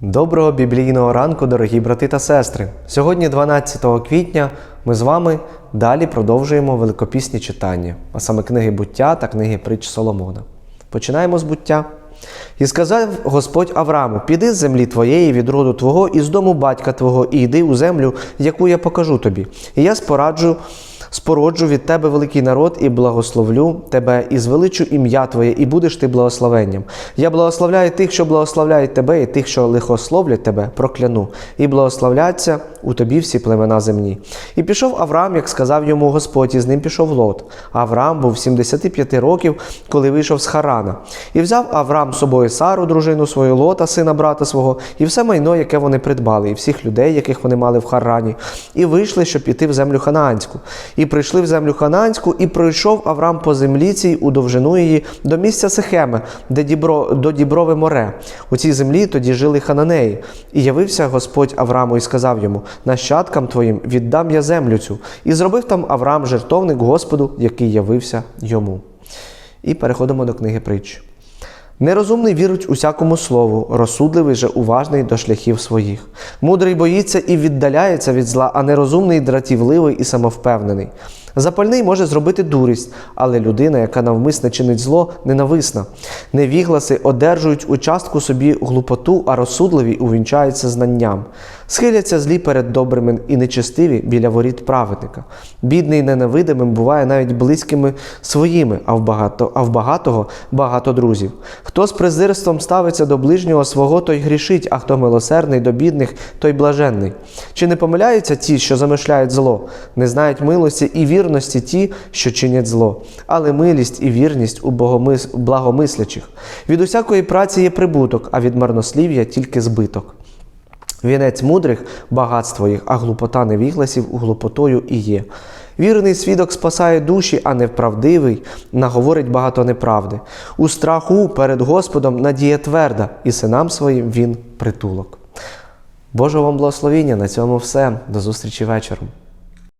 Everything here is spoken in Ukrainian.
Доброго біблійного ранку, дорогі брати та сестри. Сьогодні, 12 квітня, ми з вами далі продовжуємо великопісні читання, а саме книги буття та книги притч Соломона. Починаємо з буття. І сказав Господь Аврааму: Піди з землі твоєї, від роду твого, і з дому батька твого, і йди у землю, яку я покажу тобі. І я спораджу. Спороджу від тебе великий народ і благословлю тебе, і звеличу ім'я Твоє, і будеш ти благословенням. Я благословляю тих, що благословляють тебе, і тих, що лихословлять тебе, прокляну, і благословляться у тобі всі племена земні. І пішов Авраам, як сказав йому Господь, і з ним пішов Лот. Авраам був 75 років, коли вийшов з Харана. І взяв Авраам з собою Сару, дружину свою Лота, сина брата свого, і все майно, яке вони придбали, і всіх людей, яких вони мали в Харані, і вийшли, щоб піти в землю Ханаанську. І прийшли в землю Ханаанську, і пройшов Авраам по землі цій у довжину її до місця Сихеме, де Дібро, до Діброве море. У цій землі тоді жили хананеї. І явився Господь Аврааму і сказав йому: Нащадкам твоїм віддам я землю цю. І зробив там Авраам жертовник Господу, який явився йому. І переходимо до книги притч. Нерозумний вірить усякому слову, розсудливий же уважний до шляхів своїх. Мудрий боїться і віддаляється від зла, а нерозумний дратівливий і самовпевнений. Запальний може зробити дурість, але людина, яка навмисне чинить зло, ненависна. Невігласи одержують у частку собі глупоту, а розсудливі увінчаються знанням. Схиляться злі перед добрими і нечестиві біля воріт праведника. Бідний ненавидимим буває навіть близькими своїми, а в, багато, а в багатого багато друзів. Хто з презирством ставиться до ближнього свого, той грішить, а хто милосердний до бідних, той блаженний. Чи не помиляються ті, що замишляють зло, не знають милості і вірності ті, що чинять зло, але милість і вірність у богомис... благомислячих. Від усякої праці є прибуток, а від марнослів'я тільки збиток. Вінець мудрих багатство їх, а глупота невігласів глупотою і є. Вірний свідок спасає душі, а неправдивий наговорить багато неправди. У страху перед Господом надія тверда, і синам своїм він притулок. Божого вам благословіння, на цьому все. До зустрічі вечором.